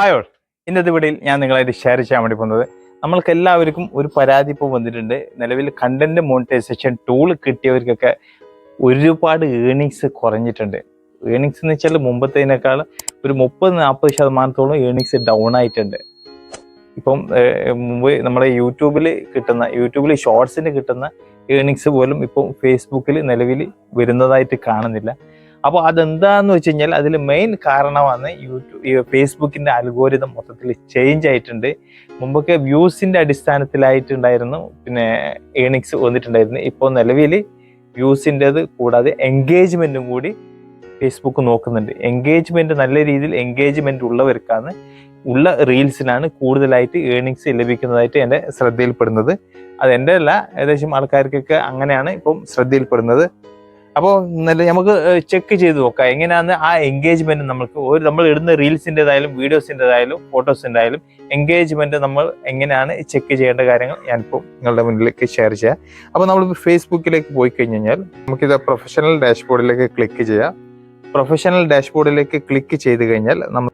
Hi all. ഇന്നത്തെ വീഡിയോയിൽ ഞാൻ നിങ്ങളായിട്ട് ഷെയർ ചെയ്യാൻ വേണ്ടി പോകുന്നത് നമ്മൾക്ക് എല്ലാവർക്കും ഒരു പരാതി ഇപ്പോൾ വന്നിട്ടുണ്ട്. നിലവിൽ കണ്ടന്റ് മോണിറ്റൈസേഷൻ ടൂൾ കിട്ടിയവർക്കൊക്കെ ഒരുപാട് ഏണിങ്സ് കുറഞ്ഞിട്ടുണ്ട്. ഏണിങ്സ് എന്ന് വെച്ചാൽ മുമ്പത്തേനേക്കാൾ ഒരു മുപ്പത് നാൽപ്പത് ശതമാനത്തോളം ഏണിങ്സ് ഡൗൺ ആയിട്ടുണ്ട്. ഇപ്പം മുമ്പ് നമ്മുടെ യൂട്യൂബിൽ കിട്ടുന്ന യൂട്യൂബിൽ ഷോർട്സിന് കിട്ടുന്ന ഏണിങ്സ് പോലും ഇപ്പം ഫേസ്ബുക്കിൽ നിലവിൽ വരുന്നതായിട്ട് കാണുന്നില്ല. അപ്പോൾ അതെന്താന്ന് വെച്ച് കഴിഞ്ഞാൽ അതിൽ മെയിൻ കാരണമാണ് യൂട്യൂബ് ഫേസ്ബുക്കിന്റെ അൽഗോരിതം മൊത്തത്തിൽ ചേഞ്ച് ആയിട്ടുണ്ട്. മുമ്പൊക്കെ വ്യൂസിന്റെ അടിസ്ഥാനത്തിലായിട്ടുണ്ടായിരുന്നു. പിന്നെ ഏണിങ്സ് വന്നിട്ടുണ്ടായിരുന്നു. ഇപ്പോൾ നിലവിൽ വ്യൂസിന്റെത് കൂടാതെ എൻഗേജ്മെന്റും കൂടി ഫേസ്ബുക്ക് നോക്കുന്നുണ്ട്. എൻഗേജ്മെന്റ് നല്ല രീതിയിൽ എൻഗേജ്മെന്റ് ഉള്ളവർക്കാണ് ഉള്ള റീൽസിനാണ് കൂടുതലായിട്ട് ഏണിങ്സ് ലഭിക്കുന്നതായിട്ട് എന്റെ ശ്രദ്ധയിൽപ്പെടുന്നത്. അത് എന്റെ അല്ല ഏകദേശം ആൾക്കാർക്കൊക്കെ അങ്ങനെയാണ് ഇപ്പം ശ്രദ്ധയിൽപ്പെടുന്നത്. അപ്പോൾ നല്ല നമുക്ക് ചെക്ക് ചെയ്ത് നോക്കാം. എങ്ങനെയാണ് ആ എൻഗേജ്മെന്റ് നമുക്ക് ഒരു നമ്മൾ ഇടുന്ന റീൽസിന്റെതായാലും വീഡിയോസിന്റെതായാലും ഫോട്ടോസിന്റെ ആയാലും എൻഗേജ്മെന്റ് നമ്മൾ എങ്ങനെയാണ് ചെക്ക് ചെയ്യേണ്ട കാര്യങ്ങൾ ഞാനിപ്പോൾ നിങ്ങളുടെ മുന്നിലേക്ക് ഷെയർ ചെയ്യാം. അപ്പോൾ നമ്മൾ ഫേസ്ബുക്കിലേക്ക് പോയി കഴിഞ്ഞ് കഴിഞ്ഞാൽ നമുക്കിത് പ്രൊഫഷണൽ ഡാഷ്ബോർഡിലേക്ക് ക്ലിക്ക് ചെയ്യാം. പ്രൊഫഷണൽ ഡാഷ്ബോർഡിലേക്ക് ക്ലിക്ക് ചെയ്ത് കഴിഞ്ഞാൽ നമ്മൾ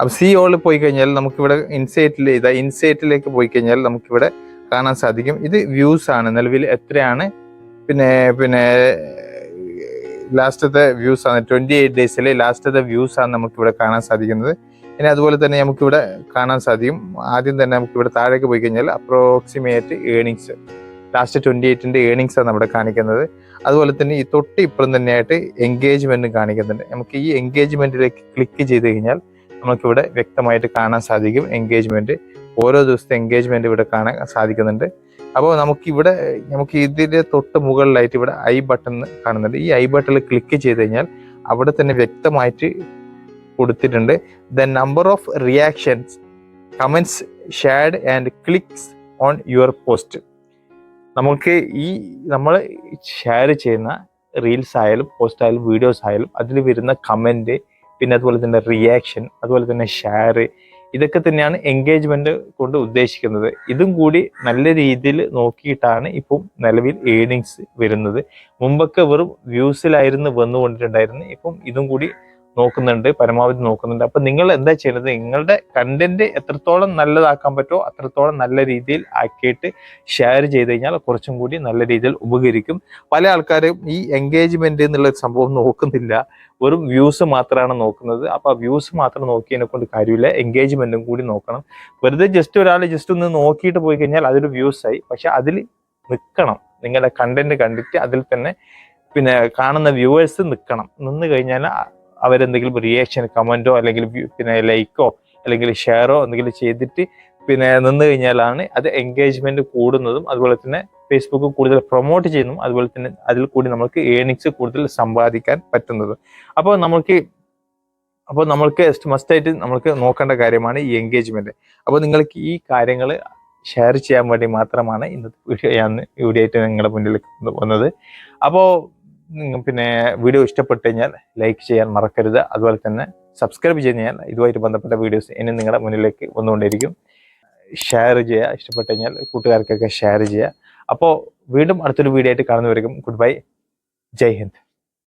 അപ്പോൾ സി ഓളിൽ പോയി കഴിഞ്ഞാൽ നമുക്കിവിടെ ഇൻസൈറ്റിൽ ഇതാ ഇൻസൈറ്റിലേക്ക് പോയി കഴിഞ്ഞാൽ നമുക്കിവിടെ കാണാൻ സാധിക്കും. ഇത് വ്യൂസ് ആണ് നിലവിൽ എത്രയാണ് പിന്നെ പിന്നെ ലാസ്റ്റത്തെ വ്യൂസ് ആണ്. ട്വന്റി എയ്റ്റ് ഡേയ്സിലെ ലാസ്റ്റത്തെ വ്യൂസ് ആണ് നമുക്ക് ഇവിടെ കാണാൻ സാധിക്കുന്നത്. ഇനി അതുപോലെ തന്നെ നമുക്കിവിടെ കാണാൻ സാധിക്കും. ആദ്യം തന്നെ നമുക്കിവിടെ താഴേക്ക് പോയി കഴിഞ്ഞാൽ അപ്രോക്സിമേറ്റ് ഏണിങ്സ് ലാസ്റ്റ് ട്വന്റി എയ്റ്റിന്റെ ഏണിങ്സ് ആണ് നമ്മുടെ കാണിക്കുന്നത്. അതുപോലെ തന്നെ ഈ തൊട്ട് ഇപ്പുറം തന്നെയായിട്ട് എൻഗേജ്മെന്റ് കാണിക്കുന്നുണ്ട്. നമുക്ക് ഈ എൻഗേജ്മെന്റിലേക്ക് ക്ലിക്ക് ചെയ്ത് കഴിഞ്ഞാൽ നമുക്കിവിടെ വ്യക്തമായിട്ട് കാണാൻ സാധിക്കും. എൻഗേജ്മെന്റ് ഓരോ ദിവസത്തെ എൻഗേജ്മെന്റ് ഇവിടെ കാണാൻ സാധിക്കുന്നുണ്ട്. അപ്പോൾ നമുക്കിവിടെ നമുക്ക് ഇതിന്റെ തൊട്ട് മുകളിലായിട്ട് ഇവിടെ ഐ ബട്ടൺ കാണുന്നുണ്ട്. ഈ ഐ ബട്ടണിൽ ക്ലിക്ക് ചെയ്ത് കഴിഞ്ഞാൽ അവിടെ തന്നെ വ്യക്തമായിട്ട് കൊടുത്തിട്ടുണ്ട്. The number of reactions comments shared and clicks on your post നമുക്ക് ഈ നമ്മൾ ഷെയർ ചെയ്യുന്ന റീൽസ് ആയാലും പോസ്റ്റ് ആയാലും വീഡിയോസ് ആയാലും അതിൽ വരുന്ന കമന്റ് പിന്നെ അതുപോലെ തന്നെ റിയാക്ഷൻ അതുപോലെ തന്നെ ഷെയർ ഇതൊക്കെ തന്നെയാണ് എൻഗേജ്മെന്റ് കൊണ്ട് ഉദ്ദേശിക്കുന്നത്. ഇതും കൂടി നല്ല രീതിയിൽ നോക്കിയിട്ടാണ് ഇപ്പം നിലവിൽ ഏണിങ്സ് വരുന്നത്. മുമ്പൊക്കെ വെറും വ്യൂസിലായിരുന്നു വന്നുകൊണ്ടിട്ടുണ്ടായിരുന്നു. ഇപ്പം ഇതും കൂടി നോക്കുന്നുണ്ട് പരമാവധി നോക്കുന്നുണ്ട്. അപ്പൊ നിങ്ങൾ എന്താ ചെയ്യുന്നത് നിങ്ങളുടെ കണ്ടന്റ് എത്രത്തോളം നല്ലതാക്കാൻ പറ്റുമോ അത്രത്തോളം നല്ല രീതിയിൽ ആക്കിയിട്ട് ഷെയർ ചെയ്ത് കഴിഞ്ഞാൽ കുറച്ചും കൂടി നല്ല രീതിയിൽ ഉപകരിക്കും. പല ആൾക്കാരും ഈ എൻഗേജ്മെന്റ് എന്നുള്ള സംഭവം നോക്കുന്നില്ല. വെറും വ്യൂസ് മാത്രമാണ് നോക്കുന്നത്. അപ്പൊ ആ വ്യൂസ് മാത്രം നോക്കിയതിനെ കൊണ്ട് കാര്യമില്ല. എൻഗേജ്മെന്റും കൂടി നോക്കണം. വെറുതെ ജസ്റ്റ് ഒരാൾ ജസ്റ്റ് ഒന്ന് നോക്കിയിട്ട് പോയി കഴിഞ്ഞാൽ അതൊരു വ്യൂസ് ആയി. പക്ഷെ അതിൽ നിൽക്കണം. നിങ്ങളുടെ കണ്ടന്റ് കണ്ടിട്ട് അതിൽ തന്നെ പിന്നെ കാണുന്ന വ്യൂവേഴ്സ് നിൽക്കണം. നിന്ന് കഴിഞ്ഞാൽ അവരെന്തെങ്കിലും റിയാക്ഷൻ കമന്റോ അല്ലെങ്കിൽ പിന്നെ ലൈക്കോ അല്ലെങ്കിൽ ഷെയറോ എന്തെങ്കിലും ചെയ്തിട്ട് പിന്നെ നിന്ന് കഴിഞ്ഞാലാണ് അത് എൻഗേജ്മെന്റ് കൂടുന്നതും അതുപോലെ തന്നെ ഫേസ്ബുക്ക് കൂടുതൽ പ്രൊമോട്ട് ചെയ്യുന്നതും അതുപോലെ തന്നെ അതിൽ കൂടി നമുക്ക് ഏണിങ്സ് കൂടുതൽ സമ്പാദിക്കാൻ പറ്റുന്നത്. അപ്പോൾ നമുക്ക് അപ്പോൾ നമ്മൾക്ക് മസ്റ്റായിട്ട് നമുക്ക് നോക്കേണ്ട കാര്യമാണ് ഈ എൻഗേജ്മെന്റ് അപ്പോൾ നിങ്ങൾക്ക് ഈ കാര്യങ്ങൾ ഷെയർ ചെയ്യാൻ വേണ്ടി മാത്രമാണ് ഇന്നത്തെ വീഡിയോ ഞാൻ വീഡിയോ ആയിട്ട് നിങ്ങളുടെ മുന്നിൽ വന്നത്. അപ്പോൾ പിന്നെ വീഡിയോ ഇഷ്ടപ്പെട്ട് കഴിഞ്ഞാൽ ലൈക്ക് ചെയ്യാൻ മറക്കരുത്. അതുപോലെ തന്നെ സബ്സ്ക്രൈബ് ചെയ്ത് കഴിഞ്ഞാൽ ഇതുമായിട്ട് ബന്ധപ്പെട്ട വീഡിയോസ് ഇനി നിങ്ങളുടെ മുന്നിലേക്ക് വന്നുകൊണ്ടിരിക്കും ഷെയർ ചെയ്യുക. ഇഷ്ടപ്പെട്ട് കഴിഞ്ഞാൽ കൂട്ടുകാർക്കൊക്കെ ഷെയർ ചെയ്യുക. അപ്പോൾ വീണ്ടും അടുത്തൊരു വീഡിയോ ആയിട്ട് കാണുന്നവരെയും ഗുഡ് ബൈ ജയ് ഹിന്ദ്.